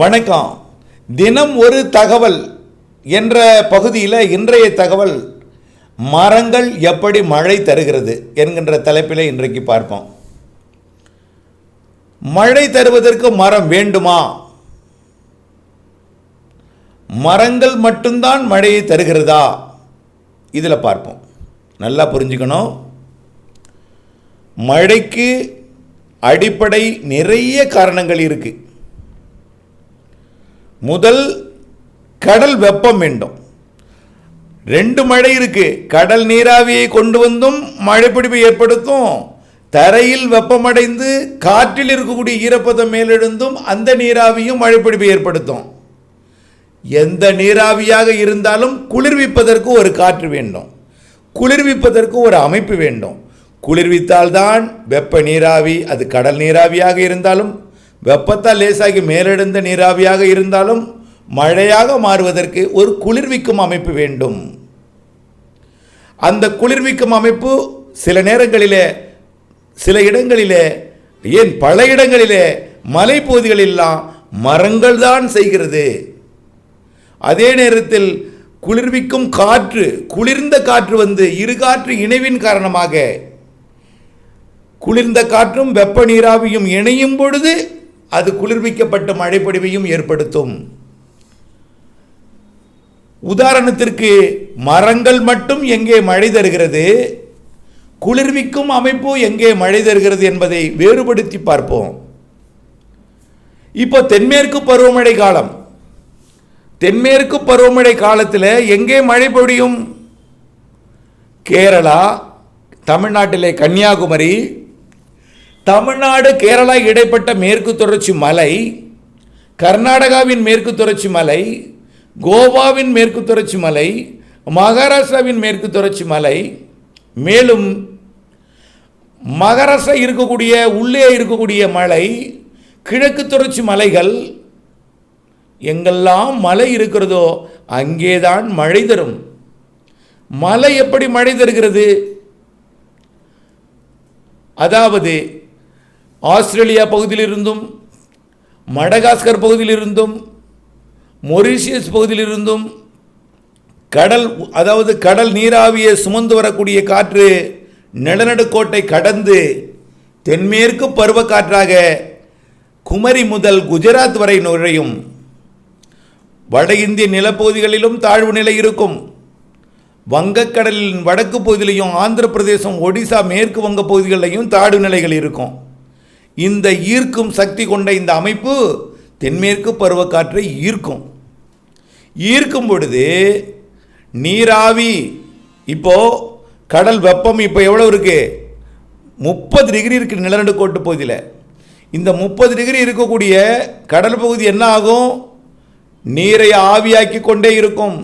வணக்கம். தினம் ஒரு தகவல் என்ற பகுதியில் இன்றைய தகவல் மரங்கள் எப்படி மழை தருகிறது என்கின்ற தலைப்பில் இன்றைக்கு பார்ப்போம். மழை தருவதற்கு மரம் வேண்டுமா? மரங்கள் மட்டும்தான் மழையை தருகிறதா? இதில் பார்ப்போம். நல்லா புரிஞ்சுக்கணும். மழைக்கு அடிப்படை நிறைய காரணங்கள் இருக்குது முதல் கடல் வெப்பம் வேண்டும். ரெண்டு மழை இருக்கு. கடல் நீராவியை கொண்டு வந்தும் மழைப்பிடிப்பை ஏற்படுத்தும். தரையில் வெப்பமடைந்து காற்றில் இருக்கக்கூடிய ஈரப்பதம் மேலெழுந்தும் அந்த நீராவியும் மழைப்பிடிப்பை ஏற்படுத்தும். எந்த நீராவியாக இருந்தாலும் குளிர்விப்பதற்கு ஒரு காற்று வேண்டும். குளிர்விப்பதற்கு ஒரு அமைப்பு வேண்டும். குளிர்வித்தால்தான் வெப்ப நீராவி அது கடல் நீராவியாக இருந்தாலும் வெப்பத்தால் லேசாகி மேலெழுந்த நீராவியாக இருந்தாலும் மழையாக மாறுவதற்கு ஒரு குளிர்விக்கும் அமைப்பு வேண்டும். அந்த குளிர்விக்கும் அமைப்பு சில நேரங்களிலே சில இடங்களிலே ஏன் பல இடங்களிலே மலைப்பகுதிகளெல்லாம் மரங்கள் தான் செய்கிறது. அதே நேரத்தில் குளிர்விக்கும் காற்று குளிர்ந்த காற்று வந்து இரு காற்று இணைவின் காரணமாக குளிர்ந்த காற்றும் வெப்ப நீராவியும் இணையும் பொழுது அது குளிர்விக்கப்பட்ட மழைப்பொழிவையும் ஏற்படுத்தும். உதாரணத்திற்கு மரங்கள் மட்டும் எங்கே மழை தருகிறது குளிர்விக்கும் அமைப்பு எங்கே மழை தருகிறது என்பதை வேறுபடுத்தி பார்ப்போம். இப்போ தென்மேற்கு பருவமழை காலம். தென்மேற்கு பருவமழை காலத்தில் எங்கே மழை பொழியும்? கேரளா தமிழ்நாட்டிலே கன்னியாகுமரி தமிழ்நாடு கேரளா இடைப்பட்ட மேற்கு தொடர்ச்சி மலை கர்நாடகாவின் மேற்கு தொடர்ச்சி மலை கோவாவின் மேற்கு தொடர்ச்சி மலை மகாராஷ்டிராவின் மேற்கு தொடர்ச்சி மலை மேலும் மகாராஷ்டிரா இருக்கக்கூடிய உள்ளே இருக்கக்கூடிய மலை கிழக்கு தொடர்ச்சி மலைகள் எங்கெல்லாம் மலை இருக்கிறதோ அங்கேதான் மழை தரும். மலை எப்படி மழை தருகிறது? அதாவது ஆஸ்திரேலியா பகுதியிலிருந்தும் மடகாஸ்கர் பகுதியிலிருந்தும் மொரீஷியஸ் பகுதியிலிருந்தும் கடல் அதாவது கடல் நீராவியை சுமந்து வரக்கூடிய காற்று நிலநடுக்கோட்டை கடந்து தென்மேற்கு பருவக்காற்றாக குமரி முதல் குஜராத் வரை நுழையும். வட இந்திய நிலப்பகுதிகளிலும் தாழ்வு நிலை இருக்கும். வங்கக்கடலின் வடக்கு பகுதியிலையும் ஆந்திர பிரதேசம் ஒடிசா மேற்கு வங்க பகுதிகளிலையும் தாழ்வு நிலைகள் இருக்கும். இந்த ஈர்க்கும் சக்தி கொண்ட இந்த அமைப்பு தென்மேற்கு பருவக்காற்றை ஈர்க்கும். ஈர்க்கும் பொழுது நீராவி இப்போ கடல் வெப்பம் இப்போ எவ்வளோ இருக்கு? முப்பது டிகிரி இருக்கு நிலநடுக்கோட்டு பகுதியில். இந்த முப்பது டிகிரி இருக்கக்கூடிய கடல் பகுதி என்ன ஆகும்? நீரை ஆவியாக்கி கொண்டே இருக்கும்.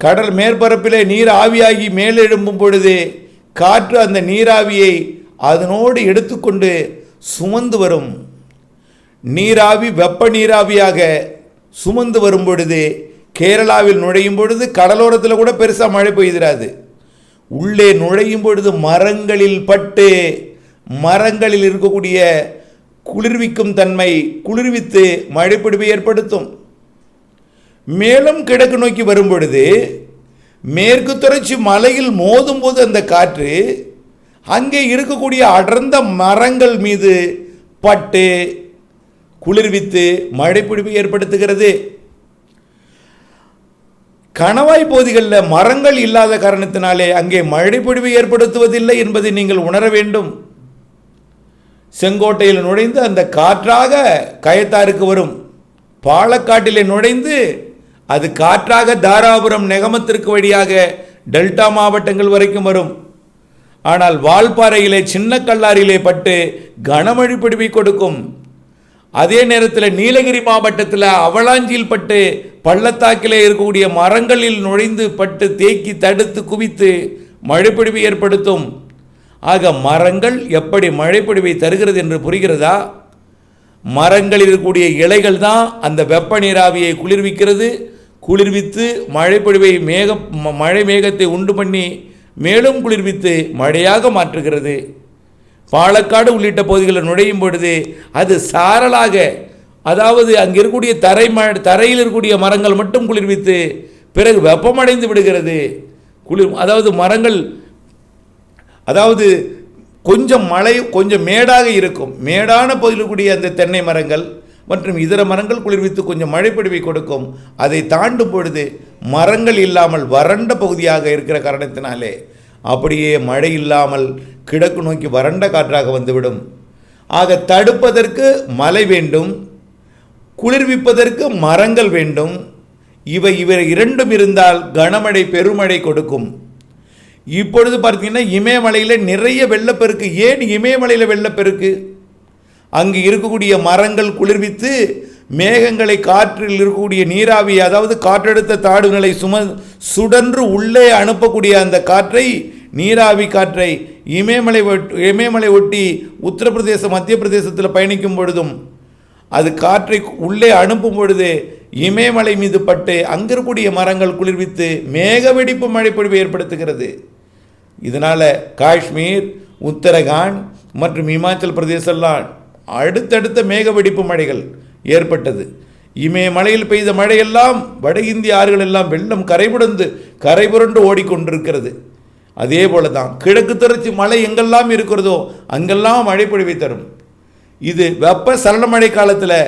கடல் மேற்பரப்பிலே நீர் ஆவியாகி மேலெழும்பும் பொழுது காற்று அந்த நீராவியை அதனோடு எடுத்துக்கொண்டு சுமந்து வரும். நீராவி வெப்ப நீராவியாக சுமந்து வரும் பொழுது கேரளாவில் நுழையும் பொழுது கடலோரத்தில் கூட பெருசாக மழை பெய்திராது. உள்ளே நுழையும் பொழுது மரங்களில் பட்டு மரங்களில் இருக்கக்கூடிய குளிர்விக்கும் தன்மை குளிர்வித்து மழைப்பிடிவை ஏற்படுத்தும். மேலும் கிழக்கு நோக்கி வரும் பொழுது மேற்கு தொடர்ச்சி மலையில் மோதும் போது அந்த காற்று அங்கே இருக்கக்கூடிய அடர்ந்த மரங்கள் மீது பட்டு குளிர்வித்து மழைப்பிடிப்பு ஏற்படுத்துகிறது. கணவாய் பகுதிகளில் மரங்கள் இல்லாத காரணத்தினாலே அங்கே மழைப்பொழிவு ஏற்படுத்துவதில்லை என்பதை நீங்கள் உணர வேண்டும். செங்கோட்டையில் நுழைந்து அந்த காற்றாக கயத்தாருக்கு வரும். பாலக்காட்டிலே நுழைந்து அது காற்றாக தாராபுரம் நெகமத்திற்கு வழியாக டெல்டா மாவட்டங்கள் வரைக்கும் வரும். ஆனால் வால்பாறையிலே சின்ன கல்லாரிலே பட்டு கனமழை பிடிவி கொடுக்கும். அதே நேரத்தில் நீலகிரி மாவட்டத்தில் அவலாஞ்சியில் பட்டு பள்ளத்தாக்கிலே இருக்கக்கூடிய மரங்களில் நுழைந்து பட்டு தேக்கி தடுத்து குவித்து மழைப்பொழிவை ஏற்படுத்தும். ஆக மரங்கள் எப்படி மழைப்பிடிவை தருகிறது என்று புரிகிறதா? மரங்களில் இருக்கக்கூடிய இலைகள் தான் அந்த வெப்ப நீராவியை குளிர்விக்கிறது. குளிர்வித்து மழைப்பொழிவை மேக மழை மேகத்தை உண்டு பண்ணி மேலும் குளிர்வித்து மழையாக மாற்றுகிறது. பாலக்காடு உள்ளிட்ட பகுதிகளில் நுழையும் பொழுது அது சாரலாக அதாவது அங்கே இருக்கக்கூடிய தரை ம தரையில் இருக்கக்கூடிய மரங்கள் மட்டும் குளிர்வித்து பிறகு வெப்பமடைந்து விடுகிறது. குளிர் அதாவது மரங்கள் அதாவது கொஞ்சம் மழை கொஞ்சம் மேடாக இருக்கும். மேடான பகுதியில் இருக்கக்கூடிய அந்த தென்னை மரங்கள் மற்றும் இதர மரங்கள் குளிர்வித்து கொஞ்சம் மழைப்பொழிவை கொடுக்கும். அதை தாண்டும் பொழுது மரங்கள் இல்லாமல் வறண்ட பகுதியாக இருக்கிற காரணத்தினாலே அப்படியே மழை இல்லாமல் கிழக்கு நோக்கி வறண்ட காற்றாக வந்துவிடும். ஆக தடுப்பதற்கு மழை வேண்டும் குளிர்விப்பதற்கு மரங்கள் வேண்டும். இவை இவை இரண்டும் இருந்தால் கனமழை பெருமழை கொடுக்கும். இப்பொழுது பார்த்தீங்கன்னா இமயமலையில் நிறைய வெள்ளப்பெருக்கு. ஏன் இமயமலையில் வெள்ளப்பெருக்கு? அங்கு இருக்கக்கூடிய மரங்கள் குளிர்வித்து மேகங்களை காற்றில் இருக்கக்கூடிய நீராவி அதாவது காற்றழுத்த தாழ்வுகளை சும சுடன்று உள்ளே அனுப்பக்கூடிய அந்த காற்றை நீராவி காற்றை இமயமலை இமயமலை ஒட்டி உத்தரப்பிரதேச மத்திய பிரதேசத்தில் பயணிக்கும் பொழுதும் அது காற்றை உள்ளே அனுப்பும் பொழுது இமயமலை மீது பட்டு அங்க இருக்கக்கூடிய மரங்கள் குளிர்வித்து மேக வெடிப்பு மழைப்பொழிவை ஏற்படுத்துகிறது. இதனால் காஷ்மீர் உத்தரகாண்ட் மற்றும் இமாச்சல் பிரதேசம்லாம் அடுத்தடுத்த மேக வெடிப்பு மழைகள் ஏற்பட்டது. இமயமலையில் பெய்த மழையெல்லாம் வட இந்திய ஆறுகள் எல்லாம் வெள்ளம் கரைபுடந்து கரைபுரண்டு ஓடிக்கொண்டிருக்கிறது. அதே போல தான் கிழக்கு தொடர்ச்சி மழை எங்கெல்லாம் இருக்கிறதோ அங்கெல்லாம் மழை பொழிவை தரும். இது வெப்ப சலனமழை காலத்தில்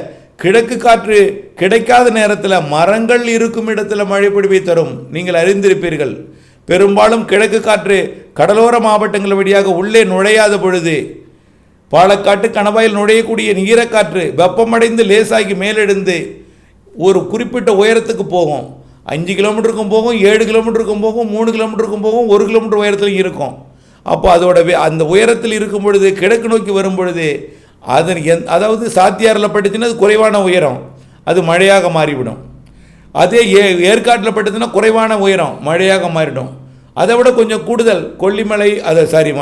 கிழக்கு காற்று கிடைக்காத நேரத்தில் மரங்கள் இருக்கும் இடத்துல மழை பொழிவை தரும். நீங்கள் அறிந்திருப்பீர்கள். பெரும்பாலும் கிழக்கு காற்று கடலோர மாவட்டங்கள் வழியாக உள்ளே நுழையாத பொழுது பாலக்காட்டு கணவாயில் நுழையக்கூடிய ஈரக்காற்று வெப்பமடைந்து லேசாகி மேலெடுந்து ஒரு குறிப்பிட்ட உயரத்துக்கு போகும். அஞ்சு கிலோமீட்டருக்கும் போகும் ஏழு கிலோமீட்டருக்கும் போகும் மூணு கிலோமீட்டருக்கும் போகும் ஒரு கிலோமீட்டர் உயரத்துலையும் இருக்கும். அப்போ அதோட வே- அந்த உயரத்தில் இருக்கும் பொழுது கிழக்கு நோக்கி வரும் பொழுது அதன் எந் அதாவது சாத்தியாரில் பட்டுச்சுன்னா அது குறைவான உயரம். அது மழையாக மாறிவிடும். அதே ஏ ஏற்காட்டில் பட்டுச்சுன்னா குறைவான உயரம் மழையாக மாறிடும். அதை விட கொஞ்சம் கூடுதல் கொல்லிமலை அதை சாரி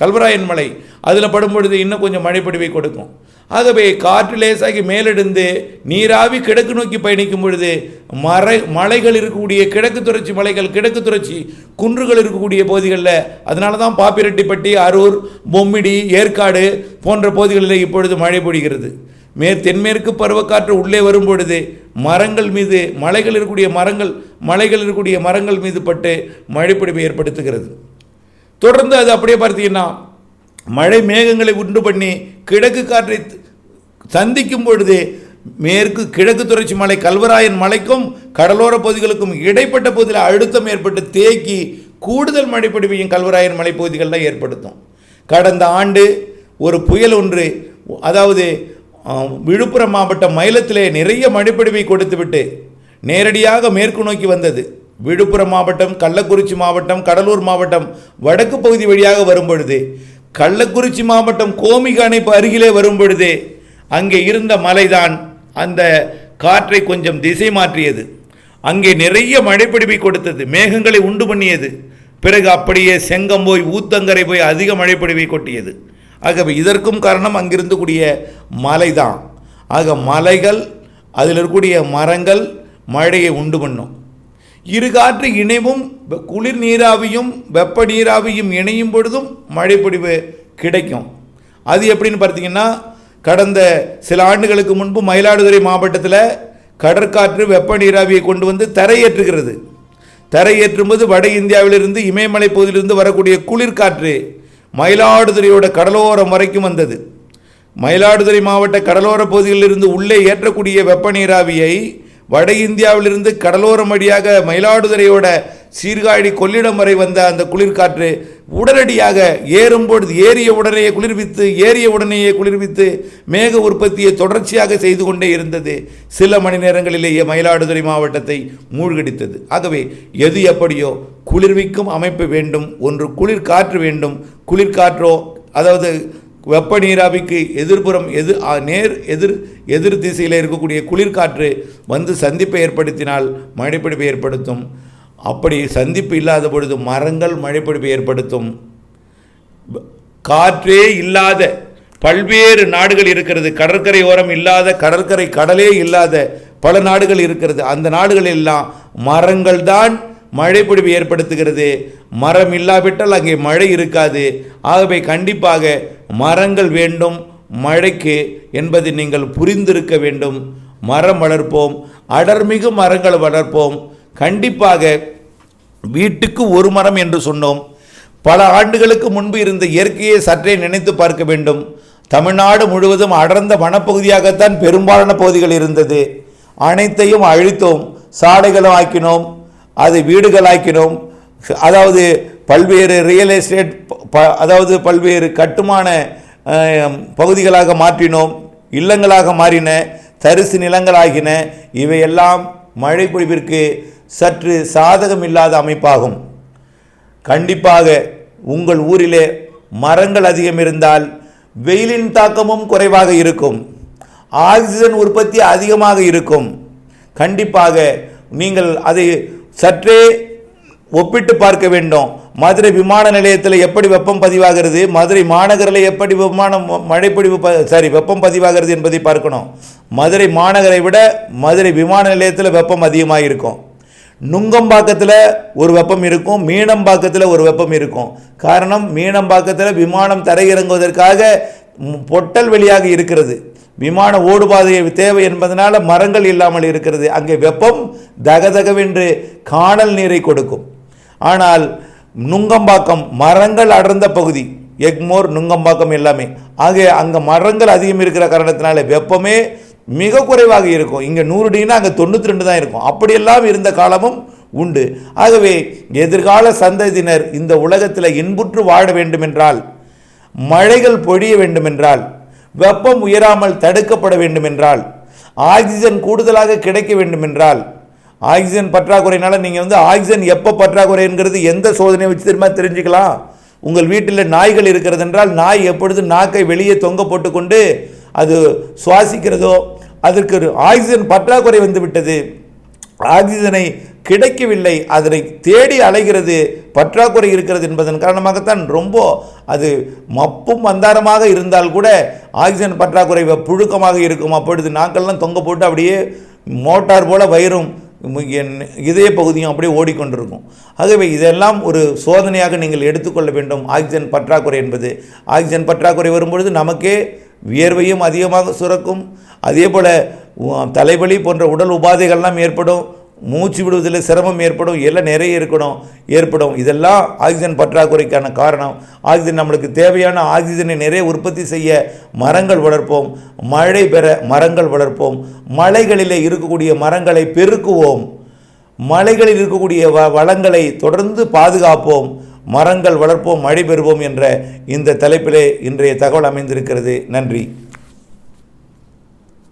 கல்வராயன் மலை அதில் படும் பொழுது இன்னும் கொஞ்சம் மழைப்பொழிவை கொடுக்கும். ஆகவே காற்று லேசாகி மேலெடுந்து நீராவி கிழக்கு நோக்கி பயணிக்கும் பொழுது மறை மலைகள் இருக்கக்கூடிய கிழக்கு தொடர்ச்சி மலைகள் கிழக்கு தொடர்ச்சி குன்றுகள் இருக்கக்கூடிய பகுதிகளில் அதனால தான் பாப்பிரெட்டிப்பட்டி அரூர் பொம்மிடி ஏற்காடு போன்ற பகுதிகளில் இப்பொழுது மழை பொழிகிறது. மே தென்மேற்கு பருவக்காற்று உள்ளே வரும் பொழுது மரங்கள் மீது மலைகள் இருக்கக்கூடிய மரங்கள் மலைகள் இருக்கக்கூடிய மரங்கள் மீது பட்டு மழைப்பிடிப்பை ஏற்படுத்துகிறது. தொடர்ந்து அது அப்படியே பார்த்தீங்கன்னா மழை மேகங்களை உண்டு பண்ணி கிழக்கு காற்றை சந்திக்கும் பொழுது மேற்கு கிழக்கு தொடர்ச்சி மலை கல்வராயன் மலைக்கும் கடலோர பகுதிகளுக்கும் இடைப்பட்ட பகுதியில் அழுத்தம் ஏற்பட்டு தேக்கி கூடுதல் மழைப்பிடிப்பையும் கல்வராயன் மலை பகுதிகளில் ஏற்படுத்தும். கடந்த ஆண்டு ஒரு புயல் ஒன்று அதாவது விழுப்புரம் மாவட்டம் மயிலத்திலே நிறைய மழைப்பொழிவை கொடுத்துவிட்டு நேரடியாக மேற்கு நோக்கி வந்தது. விழுப்புரம் மாவட்டம் கள்ளக்குறிச்சி மாவட்டம் கடலூர் மாவட்டம் வடக்கு பகுதி வழியாக வரும் பொழுது கள்ளக்குறிச்சி மாவட்டம் கோமிக அணைப்பு அருகிலே வரும் பொழுது அங்கே இருந்த மலைதான் அந்த காற்றை கொஞ்சம் திசை மாற்றியது. அங்கே நிறைய மழைப்பிடிப்பை கொடுத்தது மேகங்களை உண்டு பண்ணியது. பிறகு அப்படியே செங்கம் போய் ஊத்தங்கரை போய் அதிக மழைப்பிடிவை கொட்டியது. ஆகவே இதற்கும் காரணம் அங்கிருந்து கூடிய மலைதான். ஆக மலைகள் அதில் இருக்கக்கூடிய மரங்கள் மழையை உண்டு பண்ணும். இரு காற்று இணைவும் குளிர் நீராவியும் வெப்ப நீராவியும் இணையும் பொழுதும் மழைப்பொடிவு கிடைக்கும். அது எப்படின்னு பார்த்தீங்கன்னா கடந்த சில ஆண்டுகளுக்கு முன்பு மயிலாடுதுறை மாவட்டத்தில் கடற்காற்று வெப்ப நீராவியை கொண்டு வந்து தரையேற்றுகிறது. தரையேற்றும்போது வட இந்தியாவிலிருந்து இமயமலை பகுதியிலிருந்து வரக்கூடிய குளிர்காற்று மயிலாடுதுறையோட கடலோரம் வரைக்கும் வந்தது. மயிலாடுதுறை மாவட்ட கடலோர பகுதிகளிலிருந்து உள்ளே ஏற்றக்கூடிய வெப்ப நீராவியை வட இந்தியாவிலிருந்து கடலோரம் வழியாக மயிலாடுதுறையோட சீர்காழி கொள்ளிடம் வரை வந்த அந்த குளிர்காற்று உடனடியாக ஏறும்பொழுது ஏறிய உடனேயே குளிர்வித்து ஏறிய உடனேயே குளிர்வித்து மேக உற்பத்தியை தொடர்ச்சியாக செய்து கொண்டே இருந்தது. சில மணி நேரங்களிலேயே மயிலாடுதுறை மாவட்டத்தை மூழ்கடித்தது. ஆகவே எது எப்படியோ குளிர்விக்கும் அமைப்பு வேண்டும் ஒன்று குளிர் காற்று வேண்டும். குளிர்காற்றோ அதாவது வெப்ப நீராவிக்கு எதிர்ப்புறம் எதிர் நேர் எதிர் எதிர் திசையில் இருக்கக்கூடிய குளிர்காற்று வந்து சந்திப்பை ஏற்படுத்தினால் மழைப்பிடிப்பை ஏற்படுத்தும். அப்படி சந்திப்பு இல்லாத பொழுது மரங்கள் மழைப்பிடிப்பை ஏற்படுத்தும். காற்றே இல்லாத பல்வேறு நாடுகள் இருக்கிறது. கடற்கரை ஓரம் இல்லாத கடற்கரை கடலே இல்லாத பல நாடுகள் இருக்கிறது. அந்த நாடுகள் எல்லாம் மரங்கள் தான் மழைப்பொழிவு ஏற்படுத்துகிறது. மரம் இல்லாவிட்டால் அங்கே மழை இருக்காது. ஆகவே கண்டிப்பாக மரங்கள் வேண்டும் மழைக்கு என்பதை நீங்கள் புரிந்திருக்க வேண்டும். மரம் வளர்ப்போம். அடர்மிகு மரங்கள் வளர்ப்போம். கண்டிப்பாக வீட்டுக்கு ஒரு மரம் என்று சொன்னோம். பல ஆண்டுகளுக்கு முன்பு இருந்த இயற்கையை சற்றே நினைத்து பார்க்க வேண்டும். தமிழ்நாடு முழுவதும் அடர்ந்த வனப்பகுதியாகத்தான் பெரும்பாலான பகுதிகள் இருந்தது. அனைத்தையும் அழித்தோம். சாலைகளும் ஆக்கினோம். அது வீடுகளாக்கினோம் அதாவது பல்வேறு ரியல் எஸ்டேட் ப- அதாவது பல்வேறு கட்டுமான பகுதிகளாக மாற்றினோம். இல்லங்களாக மாறின தரிசு நிலங்களாகின. இவையெல்லாம் மழை பொழிவிற்கு சற்று சாதகமில்லாத அமைப்பாகும். கண்டிப்பாக உங்கள் ஊரிலே மரங்கள் அதிகம் இருந்தால் வெயிலின் தாக்கமும் குறைவாக இருக்கும். ஆக்சிஜன் உற்பத்தி அதிகமாக இருக்கும். கண்டிப்பாக நீங்கள் அதை சற்றே ஒப்பிட்டு பார்க்க வேண்டும். மதுரை விமான நிலையத்தில் எப்படி வெப்பம் பதிவாகிறது? மதுரை மாநகரில் எப்படி விமானம் மழைப்பொழிவு ப சாரி வெப்பம் பதிவாகிறது என்பதை பார்க்கணும். மதுரை மாநகரை விட மதுரை விமான நிலையத்தில் வெப்பம் அதிகமாக இருக்கும் நுங்கம்பாக்கத்தில் ஒரு வெப்பம் இருக்கும் மீனம்பாக்கத்தில் ஒரு வெப்பம் இருக்கும். காரணம் மீனம்பாக்கத்தில் விமானம் தரையிறங்குவதற்காக பொட்டல் வெளியாக இருக்கிறது. விமான ஓடுபாதை தேவை என்பதனால் மரங்கள் இல்லாமல் இருக்கிறது. அங்கே வெப்பம் தகதகவென்று காணல் நீரை கொடுக்கும். ஆனால் நுங்கம்பாக்கம் மரங்கள் அடர்ந்த பகுதி எக்மோர் நுங்கம்பாக்கம் எல்லாமே. ஆக அங்கே மரங்கள் அதிகம் இருக்கிற காரணத்தினால வெப்பமே மிக குறைவாக இருக்கும். இங்கே நூறு டிகிரினா அங்கே தொண்ணூற்றி ரெண்டு தான் இருக்கும். அப்படியெல்லாம் இருந்த காலமும் உண்டு. ஆகவே எதிர்கால சந்ததியினர் இந்த உலகத்தில் இன்புற்று வாழ வேண்டுமென்றால் மழைகள் பொழிய வேண்டுமென்றால் வெப்பம் உயராமல் தடுக்கப்பட வேண்டுமென்றால் ஆக்சிஜன் கூடுதலாக கிடைக்க வேண்டுமென்றால் ஆக்சிஜன் பற்றாக்குறையினால் நீங்கள் வந்து ஆக்சிஜன் எப்போ பற்றாக்குறைங்கிறது எந்த சோதனையை வச்சு தெரியுமா தெரிஞ்சுக்கலாம். உங்கள் வீட்டில் நாய்கள் இருக்கிறது என்றால் நாய் எப்பொழுது நாக்கை வெளியே தொங்க போட்டுக்கொண்டு அது சுவாசிக்கிறதோ அதற்கு ஒரு ஆக்சிஜன் பற்றாக்குறை வந்துவிட்டது ஆக்சிஜனை கிடைக்கவில்லை. அதனை தேடி அலைகிறது. பற்றாக்குறை இருக்கிறது என்பதன் காரணமாகத்தான் ரொம்ப அது மப்பும் மந்தாரமாக இருந்தால் கூட ஆக்சிஜன் பற்றாக்குறை வ- புழுக்கமாக இருக்கும். அப்பொழுது நாக்கள்லாம் தொங்க போட்டு அப்படியே மோட்டார் போல் வயிறும் என் இதய பகுதியும் அப்படியே ஓடிக்கொண்டிருக்கும். ஆகவே இதெல்லாம் ஒரு சோதனையாக நீங்கள் எடுத்துக்கொள்ள வேண்டும். ஆக்சிஜன் பற்றாக்குறை என்பது. ஆக்சிஜன் பற்றாக்குறை வரும்பொழுது நமக்கே வியர்வையும் அதிகமாக சுரக்கும். அதே போல் தலைவலி போன்ற உடல் உபாதைகள்லாம் ஏற்படும் மூச்சு விடுவதில் சிரமம் ஏற்படும் எல்லாம் நிறைய இருக்கணும் ஏற்படும். இதெல்லாம் ஆக்சிஜன் பற்றாக்குறைக்கான காரணம். ஆக்சிஜன் நம்மளுக்கு தேவையான ஆக்சிஜனை நிறைய உற்பத்தி செய்ய மரங்கள் வளர்ப்போம். மழை பெற மரங்கள் வளர்ப்போம். மலைகளில் இருக்கக்கூடிய மரங்களை பெருக்குவோம். மலைகளில் இருக்கக்கூடிய வ வளங்களை தொடர்ந்து பாதுகாப்போம். மரங்கள் வளர்ப்போம் மழை பெறுவோம் என்ற இந்த தலைப்பிலே இன்றைய தகவல் அமைந்திருக்கிறது. நன்றி.